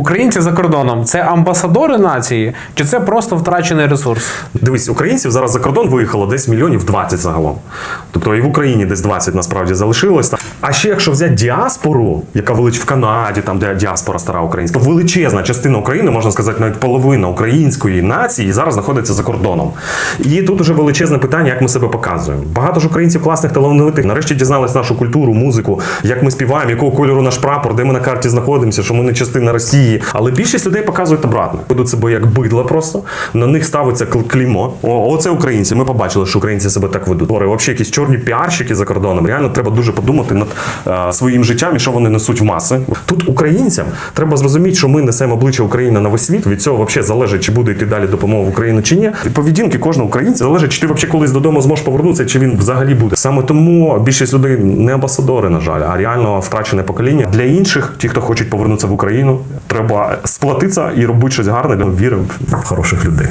Українці за кордоном це амбасадори нації, чи це просто втрачений ресурс? Дивись, українців зараз за кордон виїхало десь мільйонів 20 загалом. Тобто і в Україні десь 20 насправді залишилось. А ще якщо взяти діаспору, яка велич в Канаді, там де діаспора стара українська, то величезна частина України, можна сказати, навіть половина української нації зараз знаходиться за кордоном. І тут уже величезне питання, як ми себе показуємо. Багато ж українців класних талановитих нарешті дізнались нашу культуру, музику, як ми співаємо, якого кольору наш прапор, де ми на карті знаходимося, що ми не частина Росії. Але більшість людей показують обратно. Ведуть себе як бидло просто. На них ставиться кл- клеймо. О, оце українці. Ми побачили, що українці себе так ведуть. Взагалі, якісь чорні піарщики за кордоном. Реально треба дуже подумати над е, своїм життям і що вони несуть в маси. Тут українцям треба зрозуміти, що ми несемо обличчя України на весь світ. Від цього взагалі залежить, чи буде йти далі допомога в Україну чи ні. Від поведінки кожного українця залежить, чи ти взагалі колись додому зможеш повернутися, чи він взагалі буде. Саме тому більшість людей не амбасадори, на жаль, а реально втрачене покоління. Для інших, ті, хто хочуть повернутися в Україну, треба сплатитися і робити щось гарне. Віримо в хороших людей.